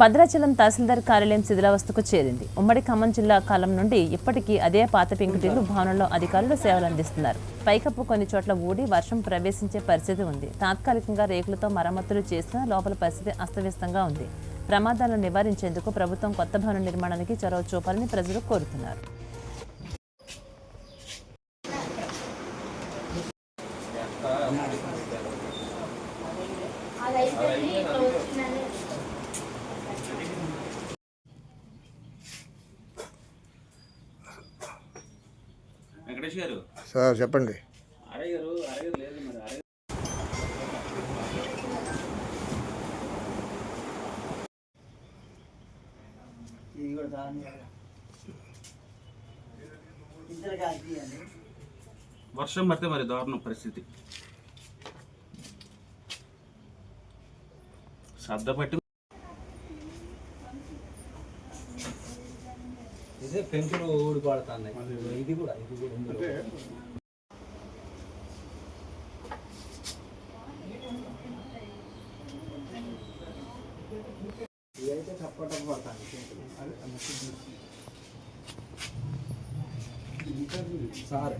భద్రాచలం తహసీల్దార్ కార్యాలయం శిథిలావస్థకు చేరింది. ఉమ్మడి ఖమ్మం జిల్లా కాలం నుండి ఇప్పటికీ అదే పాత పెంకుటిల్లు భవనంలో అధికారులు సేవలు అందిస్తున్నారు. పైకప్పు కొన్ని చోట్ల ఊడి వర్షం ప్రవేశించే పరిస్థితి ఉంది. తాత్కాలికంగా రేకులతో మరమ్మతులు చేసినా లోపల పరిస్థితి అస్తవ్యస్తంగా ఉంది. ప్రమాదాలను నివారించేందుకు ప్రభుత్వం కొత్త భవన నిర్మాణానికి చొరవ చూపాలని ప్రజలు కోరుతున్నారు. సార్ చెప్పండి. వర్షం పడితే మరి దారుణం పరిస్థితి. శ్రద్ధ పట్టి ఇదే పెంకులు ఊడిపడుతున్నాయి. ఇది కూడా ఇది కూడా. ఇదైతే టప్పటప్ప పడుతుంది పెంకులు. సార్.